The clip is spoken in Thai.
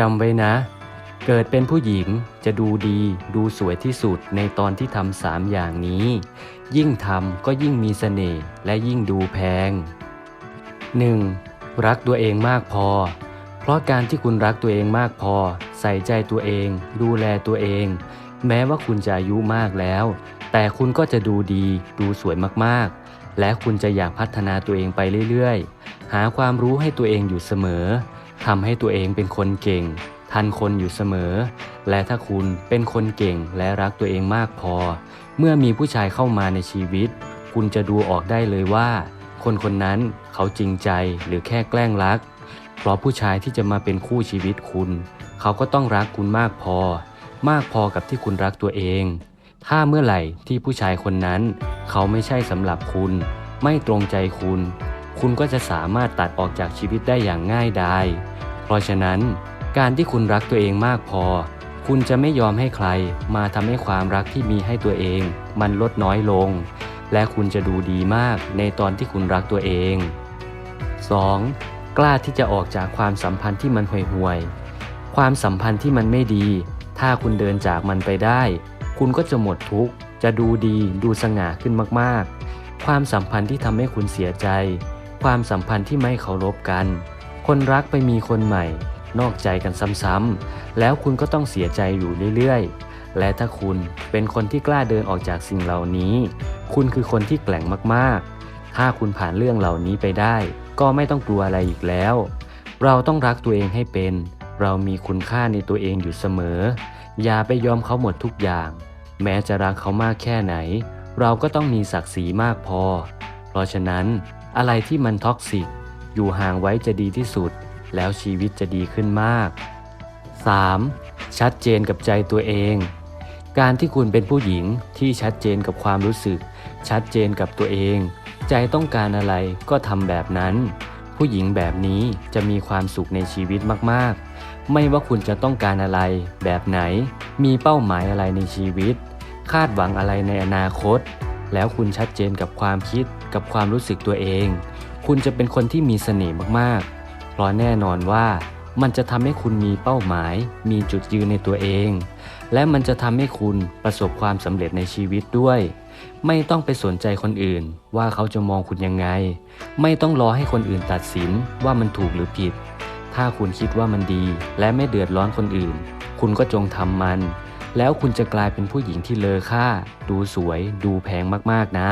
จำไว้นะ เกิดเป็นผู้หญิงจะดูดีดูสวยที่สุดในตอนที่ทำสามอย่างนี้ ยิ่งทำก็ยิ่งมีเสน่ห์และยิ่งดูแพง 1. รักตัวเองมากพอ เพราะการที่คุณรักตัวเองมากพอ ใส่ใจตัวเอง ดูแลตัวเอง แม้ว่าคุณจะอายุมากแล้ว แต่คุณก็จะดูดีดูสวยมากๆ และคุณจะอยากพัฒนาตัวเองไปเรื่อยๆ หาความรู้ให้ตัวเองอยู่เสมอ ทำให้ตัวเองเป็นคนเก่ง ทันคนอยู่เสมอ และถ้าคุณเป็นคนเก่งและรักตัวเองมากพอ เมื่อมีผู้ชายเข้ามาในชีวิต คุณจะดูออกได้เลยว่า คนคนนั้นเขาจริงใจหรือแค่แกล้งรัก เพราะผู้ชายที่จะมาเป็นคู่ชีวิตคุณ เขาก็ต้องรักคุณมากพอ มากพอกับที่คุณรักตัวเอง ถ้าเมื่อไหร่ที่ผู้ชายคนนั้น เขาไม่ใช่สำหรับคุณ ไม่ตรงใจคุณ คุณก็จะสามารถตัดออกจากชีวิตได้อย่างง่ายดาย เพราะฉะนั้น การที่คุณรักตัวเองมากพอ คุณจะไม่ยอมให้ใครมาทำให้ความรักที่มีให้ตัวเอง มันลดน้อยลง และคุณจะดูดีมากในตอนที่คุณรักตัวเอง 2. กล้าที่จะออกจากความสัมพันธ์ที่มันห่วยห่วยๆความสัมพันธ์ที่มันไม่ดี ถ้าคุณเดินจากมันไปได้ คุณก็จะหมดทุกข์ จะดูดี ดูสง่าขึ้นมากๆ ความสัมพันธ์ที่ทำให้คุณเสียใจ ความสัมพันธ์ที่ไม่เคารพกัน คนรักไปมีคนใหม่ นอกใจกันซ้ำๆ แล้วคุณก็ต้องเสียใจอยู่เรื่อยๆ และถ้าคุณเป็นคนที่กล้าเดินออกจากสิ่งเหล่านี้ คุณคือคนที่แกร่งมากๆ ถ้าคุณผ่านเรื่องเหล่านี้ไปได้ ก็ไม่ต้องกลัวอะไรอีกแล้ว เราต้องรักตัวเองให้เป็น เรามีคุณค่าในตัวเองอยู่เสมอ อย่าไปยอมเขาหมดทุกอย่าง แม้จะรักเขามากแค่ไหน เราก็ต้องมีศักดิ์ศรีมากพอ เพราะฉะนั้นอะไรที่มันท็อกซิก อยู่ห่างไว้จะดีที่สุด แล้วชีวิตจะดีขึ้นมาก 3. ชัดเจนกับใจตัวเอง การที่คุณเป็นผู้หญิงที่ชัดเจนกับความรู้สึก ชัดเจนกับตัวเอง ใจต้องการอะไรก็ทำแบบนั้น ผู้หญิงแบบนี้จะมีความสุขในชีวิตมากๆ ไม่ว่าคุณจะต้องการอะไร แบบไหน มีเป้าหมายอะไรในชีวิต คาดหวังอะไรในอนาคต แล้วคุณชัดเจนกับความคิดกับความรู้สึกตัวเอง คุณจะเป็นคนที่มีเสน่ห์มากๆเพราะแน่นอนว่ามันจะทำให้คุณมีเป้าหมาย มีจุดยืนในตัวเอง และมันจะทำให้คุณประสบความสำเร็จในชีวิตด้วย ไม่ต้องไปสนใจคนอื่น ว่าเขาจะมองคุณยังไง ไม่ต้องรอให้คนอื่นตัดสินว่ามันถูกหรือผิด ถ้าคุณคิดว่ามันดีและไม่เดือดร้อนคนอื่น คุณก็จงทำมัน แล้วคุณจะกลายเป็นผู้หญิงที่เลอค่า ดูสวย ดูแพงมากๆนะ